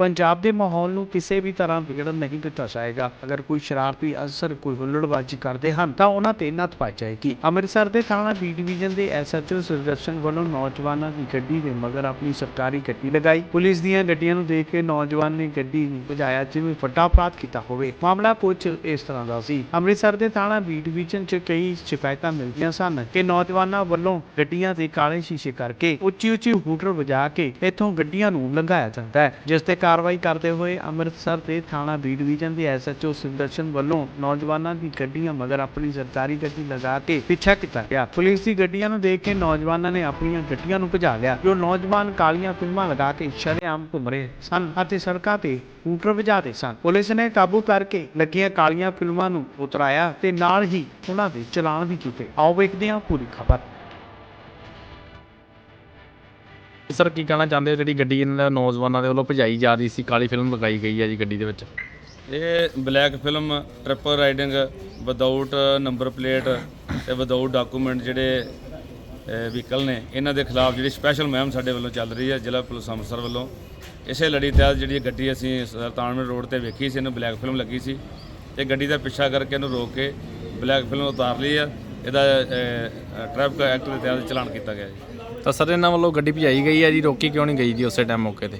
ਪੰਜਾਬ ਦੇ ਮਾਹੌਲ ਨੂੰ ਕਿਸੇ ਵੀ ਤਰ੍ਹਾਂ ਵਿਗੜਨ ਨਹੀਂ ਦਿੱਤਾ ਜਾਏਗਾ। ਅਗਰ ਕੋਈ ਸ਼ਰਾਰਤੀ ਅਨਸਰ ਕੋਈ ਹੁੱਲੜਬਾਜ਼ੀ ਕਰਦੇ ਹਨ, ਤਾਂ ਉਹਨਾਂ ਤੇ ਨੱਥ ਪਾਈ ਜਾਏਗੀ। ਅੰਮ੍ਰਿਤਸਰ ਦੇ ਥਾਣਾ ਬੀ ਡਿਵੀਜ਼ਨ ਦੇ ਐਸਐਚਓ ਸੁਦਰਸ਼ਨ ਵੱਲੋਂ ਨੌਜਵਾਨਾਂ ਦੀ ਗੱਡੀ ਦੇ ਮਗਰ ਆਪਣੀ ਸਰਕਾਰੀ ਗੱਡੀ ਲਗਾਈ। ਪੁਲਿਸ ਦੀਆਂ ਗੱਡੀਆਂ ਨੂੰ ਦੇਖ ਕੇ ਨੌਜਵਾਨ ਨੇ ਗੱਡੀ ਨੂੰ ਭਜਾਇਆ, ਜਿਵੇਂ ਵੱਡਾ ਅਪਰਾਧ ਕੀਤਾ ਹੋਵੇ। ਮਾਮਲਾ ਪੁੱਛ ਇਸ ਤਰ੍ਹਾਂ ਦਾ ਸੀ। ਅੰਮ੍ਰਿਤਸਰ ਦੇ ਥਾਣਾ ਬੀ ਡਿਵੀਜ਼ਨ 'ਚ ਕਈ ਸ਼ਿਕਾਇਤਾਂ ਮਿਲਦੀਆਂ ਸਨ ਕਿ ਨੌਜਵਾਨਾਂ ਵੱਲੋਂ ਗੱਡੀਆਂ ਦੇ ਕਾਲੇ ਸ਼ੀਸ਼ੇ ਕਰਕੇ ਉੱਚੀ ਉੱਚੀ ਹੂਟਰ ਵਜਾ ਕੇ ਇੱਥੋਂ ਗੱਡੀਆਂ ਨੂੰ ਲੰਘਾਇਆ ਜਾਂਦਾ ਹੈ, ਜਿਸ ਦੇ ਕਾਰਵਾਈ ਕਰਦੇ ਹੋਏ ਅੰਮ੍ਰਿਤਸਰ ਦੇ ਥਾਣਾ ਬੀ ਡਿਵੀਜ਼ਨ ਦੇ ਐਸਐਚਓ ਸੁਦਰਸ਼ਨ ਵੱਲੋਂ ਨੌਜਵਾਨਾਂ ਦੀ ਗੱਡੀਆਂ ਮਗਰ ਆਪਣੀ ਸਰਕਾਰੀ ਗੱਡੀ ਲਗਾ ਕੇ ਪਿੱਛਾ ਕੀਤਾ ਗਿਆ। ਪੁਲਿਸ ਦੀ ਗੱਡੀਆਂ ਨੂੰ ਦੇਖ ਕੇ ਨੌਜਵਾਨਾਂ ਨੇ ਆਪਣੀਆਂ ਗੱਡੀਆਂ ਨੂੰ ਭਜਾ ਲਿਆ, ਜੋ ਨੌਜਵਾਨ ਕਾਲੀਆਂ ਫਿਲਮਾਂ ਲਗਾ ਕੇ ਸ਼ਰੇਆਮ ਘੁੰਮ ਰਹੇ ਸਨ ਅਤੇ ਸੜਕਾਂ ਤੇ ਸਕੂਟਰ ਵਜਾਦੇ ਸਨ। ਪੁਲਿਸ ਨੇ ਕਾਬੂ ਕਰਕੇ ਲੱਗੀਆਂ ਕਾਲੀਆਂ ਫਿਲਮਾਂ ਨੂੰ ਉਤਰਾਇਆ ਤੇ ਨਾਲ ਹੀ ਉਹਨਾਂ ਦੇ ਚਲਾਨ ਵੀ ਕੀਤੇ ਆਓ ਵੇਖਦੇ ਹਾਂ ਪੂਰੀ ਖਬਰ। ਸਰ, ਕੀ ਕਹਿਣਾ ਚਾਹੁੰਦੇ ਹੋ ਜਿਹੜੀ ਗੱਡੀ ਇਹਨਾਂ ਦੇ ਨੌਜਵਾਨਾਂ ਦੇ ਵੱਲੋਂ ਭਜਾਈ ਜਾ ਰਹੀ ਸੀ? ਕਾਲੀ ਫਿਲਮ ਲਗਾਈ ਗਈ ਹੈ ਜੀ ਗੱਡੀ ਦੇ ਵਿੱਚ। ਇਹ black film triple riding without number plate ਤੇ ਵਿਦਆਊਟ ਡਾਕੂਮੈਂਟ ਜਿਹੜੇ ਵਹੀਕਲ ਨੇ, ਇਹਨਾਂ ਦੇ ਖਿਲਾਫ ਜਿਹੜੀ ਸਪੈਸ਼ਲ ਮੁਹਿੰਮ ਸਾਡੇ ਵੱਲੋਂ ਚੱਲ ਰਹੀ ਹੈ, ਜ਼ਿਲ੍ਹਾ ਪੁਲਿਸ ਅੰਮ੍ਰਿਤਸਰ ਵੱਲੋਂ। ਇਸੇ ਲੜੀ ਤਹਿਤ ਜਿਹੜੀ ਗੱਡੀ ਅਸੀਂ ਸੁਲਤਾਨਪੁਰ ਰੋਡ ਤੇ ਵੇਖੀ ਸੀ, ਇਹਨੂੰ ਬਲੈਕ ਫਿਲਮ ਲੱਗੀ ਸੀ। ਤੇ ਗੱਡੀ ਦਾ ਪਿੱਛਾ ਕਰਕੇ ਇਹਨੂੰ ਰੋਕ ਕੇ ਬਲੈਕ ਫਿਲਮ ਉਤਾਰ ਲਈ ਆ ਇਹਦਾ ਟ੍ਰੈਫਿਕ ਐਕਟ ਦੇ ਤਹਿਤ ਚਲਾਨ ਕੀਤਾ ਗਿਆ ਜੀ। ਤਾਂ ਸਰ ਇਹਨਾਂ ਵੱਲੋਂ ਗੱਡੀ ਭਜਾਈ ਗਈ ਹੈ ਜੀ, ਰੋਕੀ ਕਿਉਂ ਨਹੀਂ ਗਈ ਜੀ ਉਸੇ ਟਾਈਮ ਮੌਕੇ ਤੇ?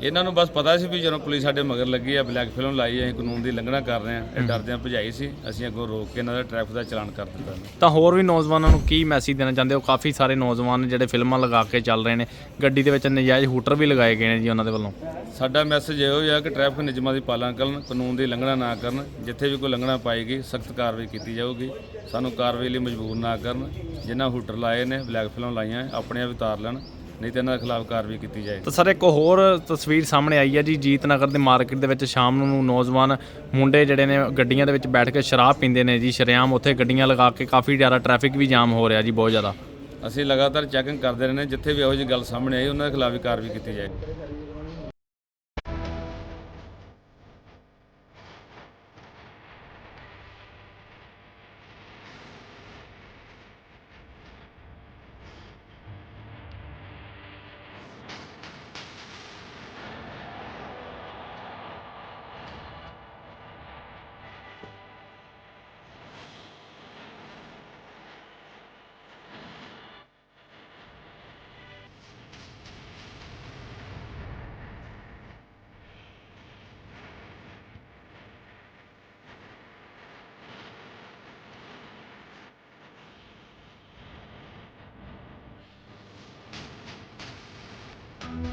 ਇਹਨਾਂ ਨੂੰ ਬਸ ਪਤਾ ਸੀ ਵੀ ਜਦੋਂ ਪੁਲਿਸ ਸਾਡੇ ਮਗਰ ਲੱਗੀ ਆ ਬਲੈਕ ਫਿਲਮ ਲਾਈ ਆ ਅਸੀਂ ਕਾਨੂੰਨ ਦੀ ਲੰਘਣਾ ਕਰ ਰਹੇ ਆ ਇਹ ਡਰਦਿਆਂ ਭਜਾਈ ਸੀ ਅਸੀਂ ਅੱਗੋਂ ਰੋਕ ਕੇ ਇਹਨਾਂ ਦਾ ਟ੍ਰੈਫਿਕ ਦਾ ਚਲਾਨ ਕਰ ਦਿੱਤਾ। ਤਾਂ ਹੋਰ ਵੀ ਨੌਜਵਾਨਾਂ ਨੂੰ ਕੀ ਮੈਸੇਜ ਦੇਣਾ ਚਾਹੁੰਦੇ ਹੋ? ਕਾਫੀ ਸਾਰੇ ਨੌਜਵਾਨ ਜਿਹੜੇ ਫਿਲਮਾਂ ਲਗਾ ਕੇ ਚੱਲ ਰਹੇ ਨੇ ਗੱਡੀ ਦੇ ਵਿੱਚ ਨਜਾਇਜ਼ ਹੂਟਰ ਵੀ ਲਗਾਏ ਗਏ ਨੇ ਜੀ ਉਹਨਾਂ ਦੇ ਵੱਲੋਂ। ਸਾਡਾ ਮੈਸੇਜ ਇਹੋ ਹੀ ਆ ਕਿ ਟ੍ਰੈਫਿਕ ਨਿਯਮਾਂ ਦੀ ਪਾਲਣਾ ਕਰਨ ਕਾਨੂੰਨ ਦੀ ਲੰਘਣਾ ਨਾ ਕਰਨ ਜਿੱਥੇ ਵੀ ਕੋਈ ਲੰਘਣਾ ਪਾਏਗੀ ਸਖਤ ਕਾਰਵਾਈ ਕੀਤੀ ਜਾਊਗੀ। ਸਾਨੂੰ ਕਾਰਵਾਈ ਲਈ ਮਜਬੂਰ ਨਾ ਕਰਨ ਜਿਨ੍ਹਾਂ ਹੂਟਰ ਲਾਏ ਨੇ ਬਲੈਕ ਫਿਲਮ ਲਾਈਆਂ ਆਪਣੇ ਆਪ ਉਤਾਰ ਲੈਣ। ਨਹੀਂ ਤੇ ਇਹਨਾਂ ਦੇ ਖਿਲਾਫ ਕਾਰਵਾਈ ਕੀਤੀ ਜਾਏਗੀ ਤਾਂ ਸਰ ਇੱਕ ਹੋਰ ਤਸਵੀਰ ਸਾਹਮਣੇ ਆਈ ਹੈ ਜੀ ਜੀਤ ਨਗਰ ਦੇ ਮਾਰਕੀਟ ਦੇ ਵਿੱਚ ਸ਼ਾਮ ਨੂੰ ਨੌਜਵਾਨ ਮੁੰਡੇ ਜਿਹੜੇ ਨੇ ਗੱਡੀਆਂ ਦੇ ਵਿੱਚ ਬੈਠ ਕੇ ਸ਼ਰਾਬ ਪੀਂਦੇ ਨੇ ਜੀ ਸ਼ਰੇਆਮ ਉੱਥੇ ਗੱਡੀਆਂ ਲਗਾ ਕੇ ਕਾਫੀ ਜ਼ਿਆਦਾ ਟ੍ਰੈਫਿਕ ਵੀ ਜਾਮ ਹੋ ਰਿਹਾ ਜੀ ਬਹੁਤ ਜ਼ਿਆਦਾ। ਅਸੀਂ ਲਗਾਤਾਰ ਚੈਕਿੰਗ ਕਰਦੇ ਰਹਿੰਦੇ ਜਿੱਥੇ ਵੀ ਇਹੋ ਜਿਹੀ ਗੱਲ ਸਾਹਮਣੇ ਆਈ ਉਹਨਾਂ ਦੇ ਖਿਲਾਫ ਵੀ ਕਾਰਵਾਈ ਕੀਤੀ ਜਾਏਗੀ